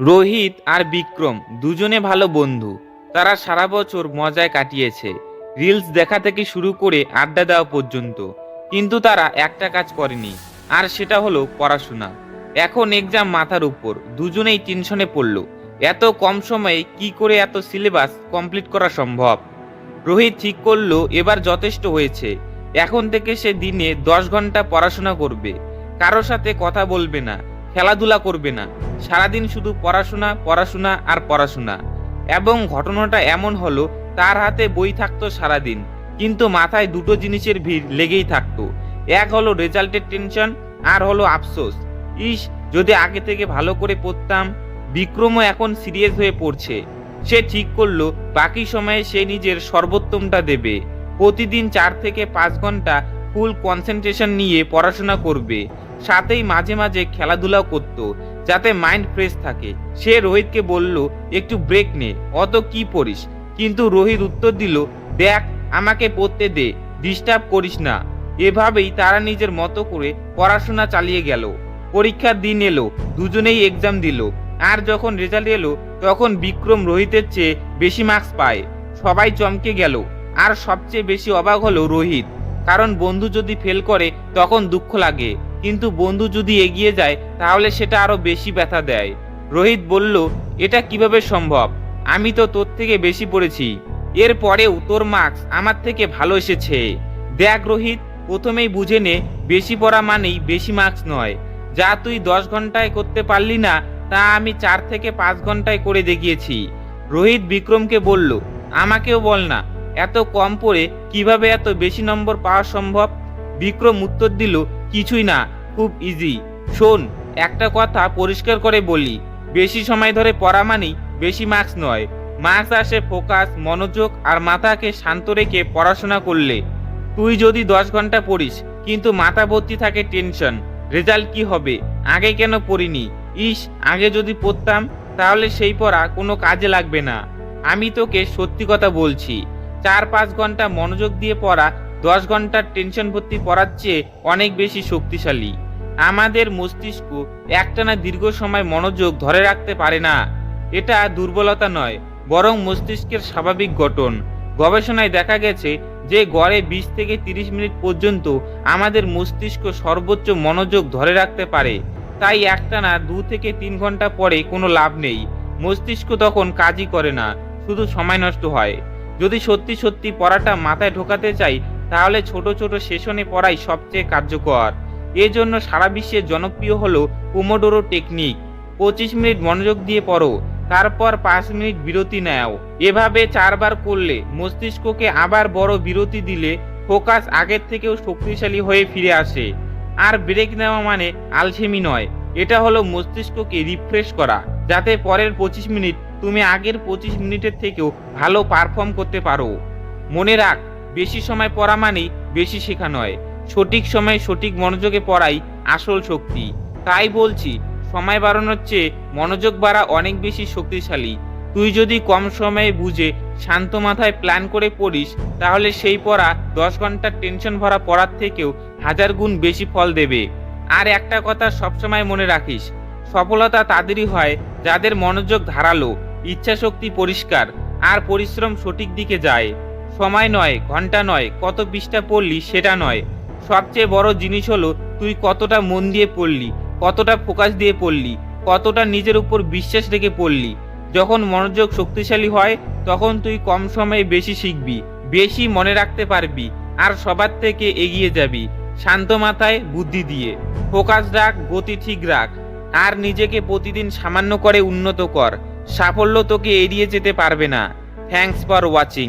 রোহিত আর বিক্রম দুজনে ভালো বন্ধু। তারা সারা বছর মজায় কাটিয়েছে। রিলস দেখা থেকে শুরু করে আড্ডা দেওয়া পর্যন্ত। কিন্তু তারা একটা কাজ করেনি, আর সেটা হলো পড়াশোনা। এখন এক্সাম মাথার উপর, দুজনেই টেনশনে পড়ল। এত কম সময়ে কি করে এত সিলেবাস কমপ্লিট করা সম্ভব? রোহিত ঠিক করল, এবার যথেষ্ট হয়েছে। এখন থেকে সে দিনে দশ ঘণ্টা পড়াশোনা করবে। কারোর সাথে কথা বলবে না খেলাধুলা করবে না। সারাদিন শুধু পড়াশোনা পড়াশোনা আর পড়াশোনা। এবং ঘটনাটা এমন হলো, তার হাতে বই থাকতো সারাদিন, কিন্তু মাথায় দুটো জিনিসের ভিড় লেগেই থাকতো। এক হলো রেজাল্টের টেনশন, আর হলো আফসোস। ইস, যদি আগে থেকে ভালো করে পড়তাম, বিক্রমও এখন সিরিয়াস হয়ে পড়ছে। সে ঠিক করল, বাকি সময়ে সে নিজের সর্বোত্তমটা দেবে। প্রতিদিন চার থেকে পাঁচ ঘণ্টা ফুল কনসেন্ট্রেশন নিয়ে পড়াশোনা করবে। সাথেই মাঝে মাঝে খেলাধুলাও করতো, যাতে মাইন্ড ফ্রেশ থাকে। সে রোহিতকে বলল, একটু ব্রেক নে, অত কি পড়িস? কিন্তু রোহিত উত্তর দিল, দেখ, আমাকে পড়তে দে ডিস্টার্ব করিস না। এভাবেই তারা নিজের মতো করে পড়াশোনা চালিয়ে গেল। পরীক্ষার দিন এলো, দুজনেই এক্সাম দিল। আর যখন রেজাল্ট এলো, তখন বিক্রম রোহিতের চেয়ে বেশি মার্কস পায়। সবাই চমকে গেল। আর সবচেয়ে বেশি অবাক হলো রোহিত। কারণ বন্ধু যদি ফেল করে, তখন দুঃখ লাগে। কিন্তু বন্ধু যদি এগিয়ে যায়, তাহলে সেটা আরও বেশি ব্যথা দেয়। রোহিত বলল, এটা কীভাবে সম্ভব? আমি তো তোর থেকে বেশি পড়েছি। এর পরেও তোর মার্কস আমার থেকে ভালো এসেছে। দেখ রোহিত, প্রথমেই বুঝে নে, বেশি পড়া মানেই বেশি মার্কস নয়। যা তুই দশ ঘন্টায় করতে পারলি না, তা আমি চার থেকে পাঁচ ঘন্টায় করে দেখিয়েছি। রোহিত বিক্রমকে বলল, আমাকেও বল না এত কম পড়ে কীভাবে এত বেশি নম্বর পাওয়া সম্ভব? বিক্রম উত্তর দিল, কিছুই না, খুব ইজি শোন, একটা কথা পরিষ্কার করে বলি। বেশি সময় ধরে পড়া মানেই বেশি মার্কস নয়। মার্কস আসে ফোকাস মনোযোগ আর মাথাকে শান্ত রেখে পড়াশোনা করলে। তুই যদি দশ ঘণ্টা পড়িস, কিন্তু মাথা ভর্তি থাকে টেনশন রেজাল্ট কি হবে? আগে কেন পড়িনি? ইস, আগে যদি পড়তাম, তাহলে সেই পড়া কোনো কাজে লাগবে না। আমি তোকে সত্যি কথা বলছি। চার পাঁচ ঘণ্টা মনোযোগ দিয়ে পড়া, দশ ঘণ্টার টেনশন ভর্তি পড়ার চেয়ে অনেক বেশি শক্তিশালী। আমাদের মস্তিষ্ক একটানা দীর্ঘ সময় মনোযোগ ধরে রাখতে পারে না। এটা দুর্বলতা নয়, বরং মস্তিষ্কের স্বাভাবিক গঠন। গবেষণায় দেখা গেছে যে গড়ে বিশ থেকে তিরিশ মিনিট পর্যন্ত আমাদের মস্তিষ্ক সর্বোচ্চ মনোযোগ ধরে রাখতে পারে। তাই একটানা দু থেকে তিন ঘণ্টা পরে কোনো লাভ নেই। মস্তিষ্ক তখন কাজই করে না, শুধু সময় নষ্ট হয়। যদি সত্যি সত্যি পড়াটা মাথায় ঢোকাতে চাই, তাহলে ছোট ছোট সেশনে পড়াই সবচেয়ে কার্যকর। এজন্য সারা বিশ্বে জনপ্রিয় হলো পোমোডোরো টেকনিক পঁচিশ মিনিট মনোযোগ দিয়ে পড়ো, তারপর পাঁচ মিনিট বিরতি নেও। এভাবে চারবার করলে মস্তিষ্ককে আবার বড় বিরতি দিলে ফোকাস আগের থেকেও শক্তিশালী হয়ে ফিরে আসে। আর ব্রেক নেওয়া মানে আলসেমি নয়, এটা হলো মস্তিষ্ককে রিফ্রেশ করা, যাতে পরের পঁচিশ মিনিট তুমি আগের পঁচিশ মিনিটের থেকেও ভালো পারফর্ম করতে পারো। মনে রাখ, বেশি সময় পড়া মানেই বেশি শেখা নয়। সঠিক সময়ে সঠিক মনোযোগে পড়াই আসল শক্তি। তাই বলছি, সময় বাড়ানোর চেয়ে মনোযোগ বাড়া অনেক বেশি শক্তিশালী। তুই যদি কম সময়ে বুঝে শান্ত মাথায় প্ল্যান করে পড়িস, তাহলে সেই পড়া দশ ঘণ্টার টেনশন ভরা পড়ার থেকেও হাজার গুণ বেশি ফল দেবে। আর একটা কথা সবসময় মনে রাখিস, সফলতা তাদেরই হয় যাদের মনোযোগ ধারালো। ইচ্ছাশক্তি পরিষ্কার, আর পরিশ্রম সঠিক দিকে যায়। সময় নয়, ঘণ্টা নয়, কত পৃষ্ঠা পড়লি সেটা নয়। সবচেয়ে বড় জিনিস হলো, তুই কতটা মন দিয়ে পড়লি, কতটা ফোকাস দিয়ে পড়লি, কতটা নিজের উপর বিশ্বাস রেখে পড়লি। যখন মনোযোগ শক্তিশালী হয়, তখন তুই কম সময়ে বেশি শিখবি, বেশি মনে রাখতে পারবি, আর সবার থেকে এগিয়ে যাবি, শান্ত মাথায় বুদ্ধি দিয়ে। ফোকাস রাখ, গতি ঠিক রাখ, আর নিজেকে প্রতিদিন সামান্য করে উন্নত কর। সাফল্য তোকে এড়িয়ে যেতে পারবে না। Thanks for watching